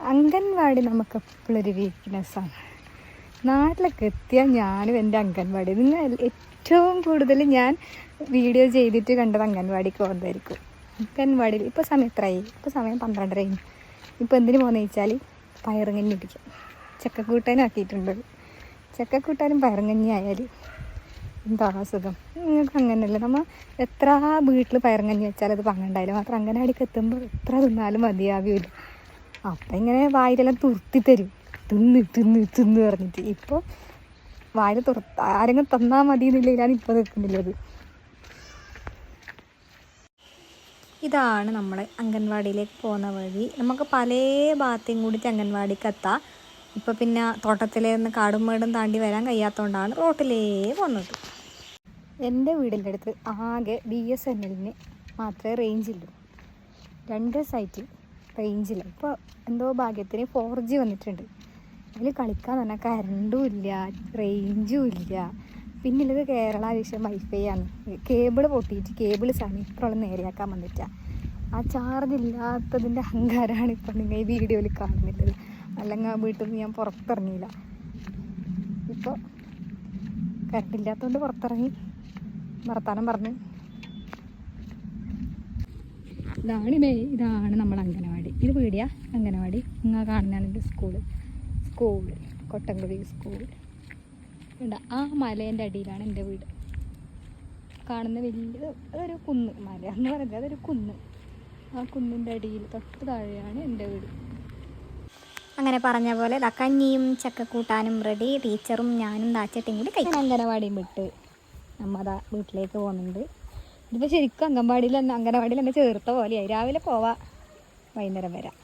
അംഗൻവാടി നമുക്ക് ഒരു വീക്ക്നെസ്സാണ് നാട്ടിലൊക്കെ എത്തിയാൽ ഞാനും എന്റെ അംഗൻവാടി. നിങ്ങൾ ഏറ്റവും കൂടുതൽ ഞാൻ വീഡിയോ ചെയ്തിട്ട് കണ്ടത് അംഗൻവാടിക്ക് പോകുന്നതായിരിക്കും. അംഗൻവാടിയിൽ ഇപ്പോൾ സമയം എത്രയായി? ഇപ്പോൾ സമയം പന്ത്രണ്ടര കഴിഞ്ഞു ഇപ്പോൾ എന്തിനു പോകുന്നത് വെച്ചാൽ പയറുങ്ങഞ്ഞി ഇടിക്കും ചക്കക്കൂട്ടാനും ആക്കിയിട്ടുണ്ട്. ചക്കക്കൂട്ടാനും പയറുങ്ങഞ്ഞി ആയാൽ എന്താ സുഖം നിങ്ങൾക്ക് അങ്ങനെയല്ലേ? നമ്മൾ എത്ര വീട്ടിൽ പയറുങ്ങഞ്ഞി വെച്ചാൽ അത് പങ്ങണ്ടായാലും മാത്രം അംഗനവാടിക്ക് എത്തുമ്പോൾ എത്ര തിന്നാലും മതിയാവില്ല. അപ്പം ഇങ്ങനെ വായിലെല്ലാം തുർത്തി തരും. തിന്ന് തിന്ന് തിന്ന് പറഞ്ഞിട്ട്. ഇപ്പോൾ വായിൽ തുറത്ത് ആരെങ്കിലും തന്നാൽ മതി എന്നുള്ളതിലാണ് ഇപ്പോൾ നിൽക്കുന്നില്ലത് ഇതാണ് നമ്മൾ അംഗൻവാടിയിലേക്ക് പോകുന്ന വഴി. നമുക്ക് പല ഭാഗത്തെയും കൂടിയിട്ട് അംഗൻവാടിക്ക് എത്താം. ഇപ്പോൾ പിന്നെ തോട്ടത്തിലെ നിന്ന് കാടും മേടും താണ്ടി വരാൻ കഴിയാത്തതുകൊണ്ടാണ് റോട്ടിലേ പോകുന്നത്. എന്റെ വീടിന്റെ അടുത്ത് ആകെ ബി എസ് എൻ എല്ലിന് മാത്രമേ റേഞ്ചില്ലൂ രണ്ട് സൈറ്റിൽ റേഞ്ചില്ല ഇപ്പോൾ എന്തോ ഭാഗ്യത്തിന് ഫോർ ജി വന്നിട്ടുണ്ട്. അതിൽ കളിക്കാൻ തന്നെ കരണ്ടും ഇല്ല റേഞ്ചും ഇല്ല. പിന്നുള്ളത് കേരള വിഷയം വൈഫൈ ആണ്. കേബിൾ പൊട്ടിയിട്ട് കേബിൾ സമീപത്തോളം നേരെയാക്കാൻ വന്നിട്ട. ആ ചാർജ് ഇല്ലാത്തതിന്റെ അഹങ്കാരമാണ് ഇപ്പം നിങ്ങൾ ഈ വീഡിയോയിൽ കാണുന്നുള്ളത് അല്ലെങ്കിൽ ആ വീട്ടിൽ നിന്ന് ഞാൻ പുറത്തിറങ്ങിയില്ല. ഇപ്പോൾ കറണ്ടില്ലാത്തതുകൊണ്ട് പുറത്തിറങ്ങി. വർത്താനം പറഞ്ഞ്. ഇതാണ് മേ ഇതാണ് നമ്മൾ അംഗനവാടി. ഇത് വീടിയാ അംഗനവാടി. നിങ്ങൾ കാണുന്നതാണ് സ്കൂൾ സ്കൂൾ കൊട്ടംകുടി സ്കൂൾ ഉണ്ട് ആ മലേന്റെ അടിയിലാണ് എന്റെ വീട്. കാണുന്ന വലിയ അതൊരു കുന്ന് മല എന്ന് പറയുന്നത്. അതൊരു കുന്ന്. ആ കുന്നിന്റെ അടിയിൽ തൊട്ട് താഴെയാണ് എന്റെ വീട്. അങ്ങനെ പറഞ്ഞ പോലെ ദാ കഞ്ഞിയും ചക്കക്കൂട്ടാനും റെഡി ടീച്ചറും ഞാനും ദാച്ചട്ടിയും കൂടി കഴിക്കാൻ അംഗനവാടിയും വിട്ട് നമ്മ വീട്ടിലേക്ക് പോകുന്നുണ്ട്. ഇതിപ്പോൾ ശരിക്കും അംഗൻവാടിയിൽ അംഗനവാടിയിൽ തന്നെ ചേർത്ത പോലെയായി. രാവിലെ പോവാം. വൈകുന്നേരം വരാം.